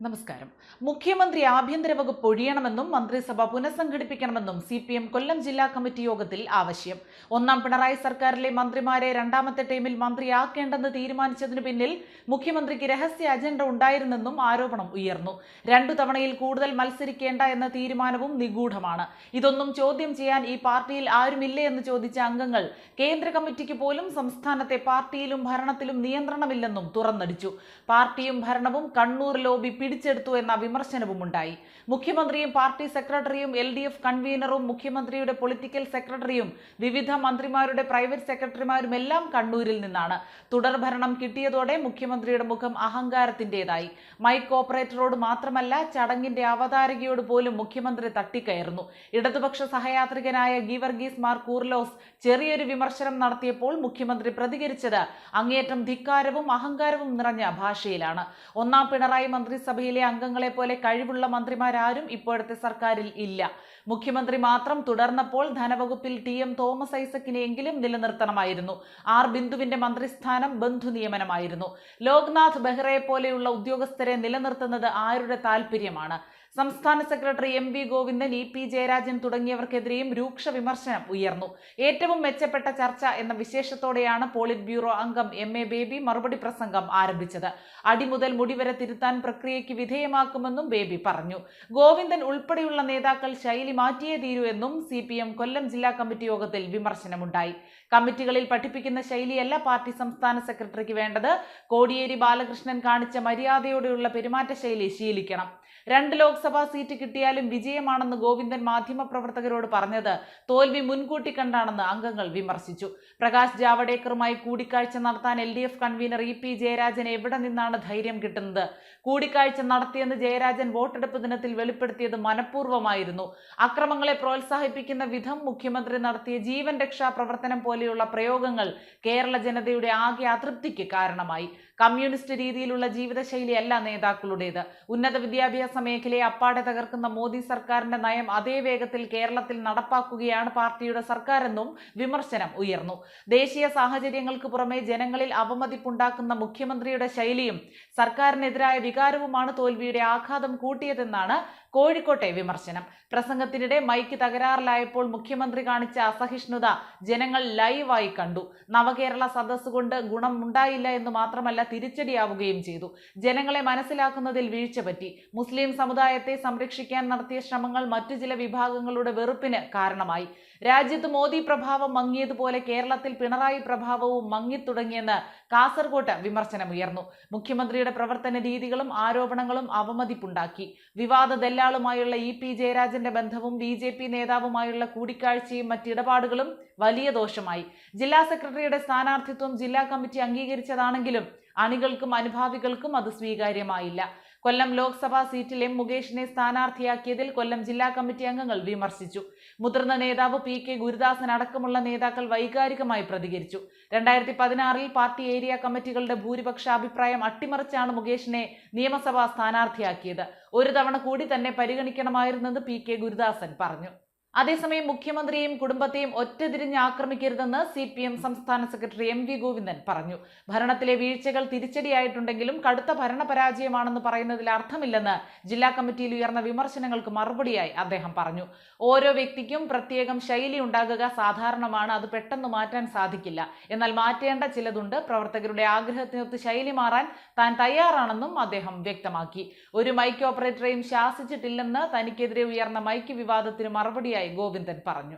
നമസ്കാരം. മുഖ്യമന്ത്രി ആഭ്യന്തര വകുപ്പ് ഒഴിയണമെന്നും മന്ത്രിസഭ പുനഃസംഘടിപ്പിക്കണമെന്നും സി പി എം കൊല്ലം ജില്ലാ കമ്മിറ്റി യോഗത്തിൽ ആവശ്യം. ഒന്നാം പിണറായി സർക്കാരിലെ മന്ത്രിമാരെ രണ്ടാമത്തെ ടീമിൽ മന്ത്രിയാക്കേണ്ടെന്ന് തീരുമാനിച്ചതിനു പിന്നിൽ മുഖ്യമന്ത്രിക്ക് രഹസ്യ അജണ്ട ഉണ്ടായിരുന്നെന്നും ആരോപണം ഉയർന്നു. രണ്ടു തവണയിൽ കൂടുതൽ മത്സരിക്കേണ്ട എന്ന തീരുമാനവും നിഗൂഢമാണ്. ഇതൊന്നും ചോദ്യം ചെയ്യാൻ ഈ പാർട്ടിയിൽ ആരുമില്ലേ എന്ന് ചോദിച്ച അംഗങ്ങൾ കേന്ദ്ര കമ്മിറ്റിക്ക് പോലും സംസ്ഥാനത്തെ പാർട്ടിയിലും ഭരണത്തിലും നിയന്ത്രണമില്ലെന്നും തുറന്നടിച്ചു. പാർട്ടിയും ഭരണവും കണ്ണൂർ ലോബി പിടിച്ചെടുത്തു എന്ന വിമർശനവും ഉണ്ടായി മുഖ്യമന്ത്രിയും പാർട്ടി സെക്രട്ടറിയും എൽ ഡി എഫ് കൺവീനറും മുഖ്യമന്ത്രിയുടെ പൊളിറ്റിക്കൽ സെക്രട്ടറിയും വിവിധ മന്ത്രിമാരുടെ പ്രൈവറ്റ് സെക്രട്ടറിമാരും എല്ലാം കണ്ണൂരിൽ നിന്നാണ്. തുടർഭരണം കിട്ടിയതോടെ മുഖ്യമന്ത്രിയുടെ മുഖം അഹങ്കാരത്തിന്റേതായി. മൈക്ക് ഓപ്പറേറ്ററോട് മാത്രമല്ല ചടങ്ങിന്റെ അവതാരകയോട് പോലും മുഖ്യമന്ത്രി തട്ടിക്കയറുന്നു. ഇടതുപക്ഷ സഹയാത്രികനായ ഗീവർഗീസ് മാർ കൂർലോസ് ചെറിയൊരു വിമർശനം നടത്തിയപ്പോൾ മുഖ്യമന്ത്രി പ്രതികരിച്ചത് അങ്ങേയറ്റം ധിക്കാരവും അഹങ്കാരവും നിറഞ്ഞ ഭാഷയിലാണ്. ഒന്നാം പിണറായി മന്ത്രിസഭയിലെ അംഗങ്ങളെ പോലെ കഴിവുള്ള മന്ത്രിമാരാരും ഇപ്പോഴത്തെ സർക്കാരിൽ ഇല്ല. മുഖ്യമന്ത്രി മാത്രം തുടർന്നപ്പോൾ ധനവകുപ്പിൽ ടി എം തോമസ് ഐസക്കിനെയെങ്കിലും നിലനിർത്തണമായിരുന്നു. ആർ ബിന്ദുവിന്റെ മന്ത്രിസ്ഥാനം ബന്ധു നിയമനമായിരുന്നു. ലോക്നാഥ് ബെഹ്റയെ പോലെയുള്ള ഉദ്യോഗസ്ഥരെ നിലനിർത്തുന്നത് ആരുടെ താല്പര്യമാണ് സംസ്ഥാന secretary M V Govindan E P Jayarajan തുടങ്ങിയവർക്കെതിരെയും രൂക്ഷ വിമർശനം ഉയർന്നു. ഏറ്റവും മെച്ചപ്പെട്ട ചർച്ച എന്ന വിശേഷത്തോടെയാണ് പോളിറ്റ് ബ്യൂറോ അംഗം എം എ ബേബി മറുപടി പ്രസംഗം ആരംഭിച്ചത്. അടിമുതൽ മുടിവരെ തിരുത്താൻ പ്രക്രിയയ്ക്ക് വിധേയമാക്കുമെന്നും ബേബി പറഞ്ഞു. ഗോവിന്ദൻ ഉൾപ്പെടെയുള്ള നേതാക്കൾ ശൈലി മാറ്റിയേ തീരൂ എന്നും സി പി എം കൊല്ലം ജില്ലാ കമ്മിറ്റി യോഗത്തിൽ വിമർശനമുണ്ടായി. കമ്മിറ്റികളിൽ പഠിപ്പിക്കുന്ന ശൈലിയല്ല പാർട്ടി സംസ്ഥാന സെക്രട്ടറിക്ക് വേണ്ടത്. കോടിയേരി ബാലകൃഷ്ണൻ കാണിച്ച മര്യാദയോടെയുള്ള പെരുമാറ്റശൈലി ശീലിക്കണം. രണ്ട് ലോക്സഭാ സീറ്റ് കിട്ടിയാലും വിജയമാണെന്ന് ഗോവിന്ദൻ മാധ്യമപ്രവർത്തകരോട് പറഞ്ഞത് തോൽവി മുൻകൂട്ടി കണ്ടാണെന്ന് അംഗങ്ങൾ വിമർശിച്ചു. പ്രകാശ് ജാവഡേക്കറുമായി കൂടിക്കാഴ്ച നടത്താൻ L D F convener E P ജയരാജന് എവിടെ നിന്നാണ് ധൈര്യം കിട്ടുന്നത്? കൂടിക്കാഴ്ച നടത്തിയെന്ന് ജയരാജൻ വോട്ടെടുപ്പ് ദിനത്തിൽ വെളിപ്പെടുത്തിയത് മനഃപൂർവമായിരുന്നു. അക്രമങ്ങളെ പ്രോത്സാഹിപ്പിക്കുന്ന വിധം മുഖ്യമന്ത്രി നടത്തിയ ജീവൻ രക്ഷാ പ്രവർത്തനം പോലെയുള്ള പ്രയോഗങ്ങൾ കേരള ജനതയുടെ ആകെ അതൃപ്തിക്ക് കാരണമായി. കമ്മ്യൂണിസ്റ്റ് രീതിയിലുള്ള ജീവിതശൈലിയല്ല നേതാക്കളുടേത്. ഉന്നത വിദ്യാഭ്യാസ മേഖലയെ അപ്പാടെ തകർക്കുന്ന മോദി സർക്കാരിന്റെ നയം അതേ വേഗത്തിൽ കേരളത്തിൽ നടപ്പാക്കുകയാണ് പാർട്ടിയുടെ സർക്കാരെന്നും വിമർശനം ഉയർന്നു. ദേശീയ സാഹചര്യങ്ങൾക്ക് പുറമെ ജനങ്ങളിൽ അവമതിപ്പുണ്ടാക്കുന്ന മുഖ്യമന്ത്രിയുടെ ശൈലിയും സർക്കാരിനെതിരായ വികാരവുമാണ് തോൽവിയുടെ ആഘാതം കൂട്ടിയതെന്നാണ് കോഴിക്കോട്ടെ വിമർശനം. പ്രസംഗത്തിനിടെ മൈക്ക് തകരാറിലായപ്പോൾ മുഖ്യമന്ത്രി കാണിച്ച അസഹിഷ്ണുത ജനങ്ങൾ ലൈവായി കണ്ടു. നവകേരള സദസ് കൊണ്ട് ഗുണം ഉണ്ടായില്ല എന്ന് മാത്രമല്ല തിരിച്ചടിയാവുകയും ചെയ്തു. ജനങ്ങളെ മനസ്സിലാക്കുന്നതിൽ വീഴ്ച പറ്റി. മുസ്ലിം സമുദായത്തെ സംരക്ഷിക്കാൻ നടത്തിയ ശ്രമങ്ങൾ മറ്റു ചില വിഭാഗങ്ങളുടെ വെറുപ്പിന് കാരണമായി. രാജ്യത്ത് മോദി പ്രഭാവം മങ്ങിയതുപോലെ കേരളത്തിൽ പിണറായി പ്രഭാവവും മങ്ങിത്തുടങ്ങിയെന്ന് കാസർകോട്ട് വിമർശനമുയർന്നു. മുഖ്യമന്ത്രിയുടെ പ്രവർത്തന രീതികളും ആരോപണങ്ങളും അവമതിപ്പുണ്ടാക്കി. വിവാദ ദല്ലാളുമായുള്ള ഇ പി ജയരാജന്റെ ബന്ധവും ബി ജെ പി നേതാവുമായുള്ള കൂടിക്കാഴ്ചയും മറ്റിടപാടുകളും വലിയ ദോഷമായി. ജില്ലാ സെക്രട്ടറിയുടെ സ്ഥാനാർത്ഥിത്വം ജില്ലാ കമ്മിറ്റി അംഗീകരിച്ചതാണെങ്കിലും അണികൾക്കും അനുഭാവികൾക്കും അത് സ്വീകാര്യമായില്ല. കൊല്ലം ലോക്സഭാ സീറ്റിൽ എം മുകേഷിനെ സ്ഥാനാർത്ഥിയാക്കിയതിൽ കൊല്ലം ജില്ലാ കമ്മിറ്റി അംഗങ്ങൾ വിമർശിച്ചു. മുതിർന്ന നേതാവ് പി കെ ഗുരുദാസൻ അടക്കമുള്ള നേതാക്കൾ വൈകാരികമായി പ്രതികരിച്ചു. രണ്ടായിരത്തി പതിനാറിൽ പാർട്ടി ഏരിയ കമ്മിറ്റികളുടെ ഭൂരിപക്ഷ അഭിപ്രായം അട്ടിമറിച്ചാണ് മുകേഷിനെ നിയമസഭാ സ്ഥാനാർത്ഥിയാക്കിയത്. ഒരു തവണ കൂടി തന്നെ പരിഗണിക്കണമായിരുന്നെന്ന് പി കെ ഗുരുദാസൻ പറഞ്ഞു. അതേസമയം മുഖ്യമന്ത്രിയും കുടുംബത്തെയും ഒറ്റതിരിഞ്ഞ് ആക്രമിക്കരുതെന്ന് സി പി എം സംസ്ഥാന സെക്രട്ടറി എം വി ഗോവിന്ദൻ പറഞ്ഞു. ഭരണത്തിലെ വീഴ്ചകൾ തിരിച്ചടിയായിട്ടുണ്ടെങ്കിലും കടുത്ത ഭരണപരാജയമാണെന്ന് പറയുന്നതിൽ അർത്ഥമില്ലെന്ന് ജില്ലാ കമ്മിറ്റിയിൽ ഉയർന്ന വിമർശനങ്ങൾക്ക് മറുപടിയായി അദ്ദേഹം പറഞ്ഞു. ഓരോ വ്യക്തിക്കും പ്രത്യേകം ശൈലി ഉണ്ടാകുക സാധാരണമാണ്. അത് പെട്ടെന്ന് മാറ്റാൻ സാധിക്കില്ല. എന്നാൽ മാറ്റേണ്ട ചിലതുണ്ട്. പ്രവർത്തകരുടെ ആഗ്രഹത്തിനൊത്ത് ശൈലി മാറാൻ താൻ തയ്യാറാണെന്നും അദ്ദേഹം വ്യക്തമാക്കി. ഒരു മൈക്ക് ഓപ്പറേറ്ററെയും ശാസിച്ചിട്ടില്ലെന്ന് തനിക്കെതിരെ ഉയർന്ന മൈക്ക് വിവാദത്തിന് ഗോവിന്ദൻ പറഞ്ഞു